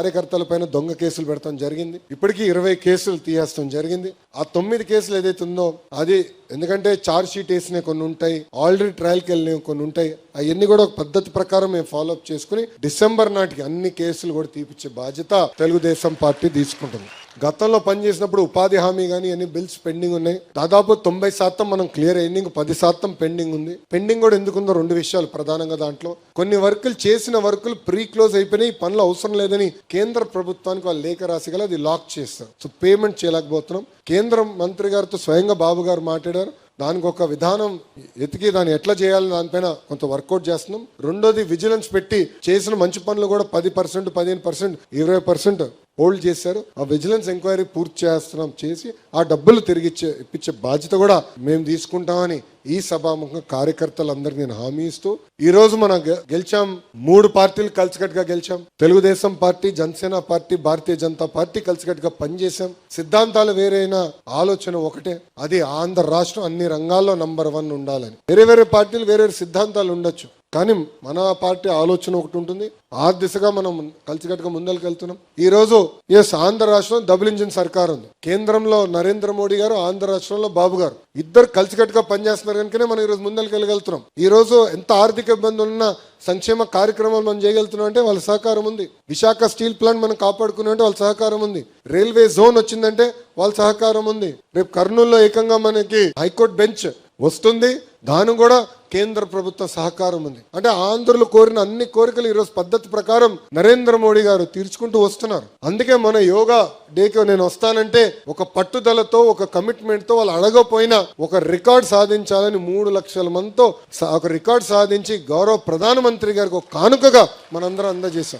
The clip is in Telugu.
కార్యకర్తల పైన దొంగ కేసులు పెడతాం జరిగింది. ఇప్పటికీ ఇరవై కేసులు తీయేస్తాం జరిగింది. ఆ తొమ్మిది కేసులు ఏదైతే ఉందో అది ఎందుకంటే చార్జ్ షీట్ వేసినవి కొన్ని ఉంటాయి ఆల్రెడీ ట్రయల్కి వెళ్ళినవి కొన్ని ఉంటాయి. అవన్నీ కూడా ఒక పద్ధతి ప్రకారం మేము ఫాలో అప్ చేసుకుని డిసెంబర్ నాటికి అన్ని కేసులు కూడా తీపిచ్చే బాధ్యత తెలుగుదేశం పార్టీ తీసుకుంటుంది. గతంలో పనిచేసినప్పుడు ఉపాధి హామీ కానీ అన్ని బిల్స్ పెండింగ్ ఉన్నాయి. దాదాపు తొంభై శాతం మనం క్లియర్ అయ్యింది పది శాతం పెండింగ్ ఉంది. పెండింగ్ కూడా ఎందుకుందో రెండు విషయాలు ప్రధానంగా దాంట్లో. కొన్ని వర్కులు చేసిన వర్కులు ప్రీ క్లోజ్ అయిపోయినాయి పనులు అవసరం లేదని కేంద్ర ప్రభుత్వానికి వాళ్ళు లేఖ రాసి అది లాక్ చేస్తారు. సో పేమెంట్ చేయలేకపోతున్నాం. కేంద్ర మంత్రి గారితో స్వయంగా బాబు గారు మాట్లాడారు. దానికి ఒక విధానం ఎతికి దాన్ని ఎట్లా చేయాలి దానిపైన కొంత వర్కౌట్ చేస్తున్నాం. రెండోది విజిలెన్స్ పెట్టి చేసిన మంచి పనులు కూడా పది పర్సెంట్ పదిహేను పర్సెంట్ ఇరవై పర్సెంట్ హోల్డ్ చేశారు. ఆ విజిలెన్స్ ఎంక్వైరీ పూర్తి చేస్తున్నాం చేసి ఆ డబ్బులు తిరిగిచ్చే ఇప్పించే బాధ్యత కూడా మేము తీసుకుంటామని ఈ సభాముఖంగా కార్యకర్తలందరికీ నేను హామీ ఇస్తూ ఈ రోజు మనం గె- గెలిచాం. మూడు పార్టీలు కలిసికట్టుగా గెలిచాం. Telugu Desam party Janasena party Bharatiya Janata party కలిసికట్టుగా పనిచేశాం. సిద్ధాంతాలు వేరైన ఆలోచన ఒకటే అది ఆంధ్ర రాష్ట్రం అన్ని రంగాల్లో నంబర్ వన్ ఉండాలని. వేరే వేరే పార్టీలు వేరే వేరే సిద్ధాంతాలు ఉండొచ్చు. కానీ మన పార్టీ ఆలోచన ఒకటి ఉంటుంది. ఆ దిశగా మనం కలిసికట్టుగా ముందరికి వెళ్తున్నాం. ఈ రోజు ఎస్ ఆంధ్ర రాష్ట్రం డబుల్ ఇంజిన్ సర్కార్ ఉంది. కేంద్రంలో నరేంద్ర మోడీ గారు ఆంధ్ర రాష్ట్రంలో బాబు గారు. ఇద్దరు కలిసికట్టుగా పనిచేస్తున్నారు కనుకనే మనం ఈ రోజు ముందరికి వెళ్ళగలుగుతున్నాం. ఈ రోజు ఎంత ఆర్థిక ఇబ్బందులు ఉన్నా సంక్షేమ కార్యక్రమాలు మనం చేయగలుగుతున్నాం అంటే వాళ్ళ సహకారం ఉంది. విశాఖ స్టీల్ ప్లాంట్ మనం కాపాడుకునే వాళ్ళ సహకారం ఉంది. రైల్వే జోన్ వచ్చిందంటే వాళ్ళ సహకారం ఉంది. రేపు కర్నూలులో ఏకంగా మనకి హైకోర్టు బెంచ్ వస్తుంది. దాని కూడా కేంద్ర ప్రభుత్వ సహకారం ఉంది. అంటే ఆంధ్రులు కోరిన అన్ని కోరికలు ఈరోజు పద్ధతి ప్రకారం నరేంద్ర మోడీ గారు తీర్చుకుంటూ వస్తున్నారు. అందుకే మన యోగా డేకి నేను వస్తానంటే ఒక పట్టుదలతో ఒక కమిట్మెంట్తో వాళ్ళు అడగపోయినా ఒక రికార్డ్ సాధించాలని మూడు లక్షల మందితో ఒక రికార్డ్ సాధించి గౌరవ ప్రధానమంత్రి గారికి ఒక కానుకగా మనందరం అందజేశాం.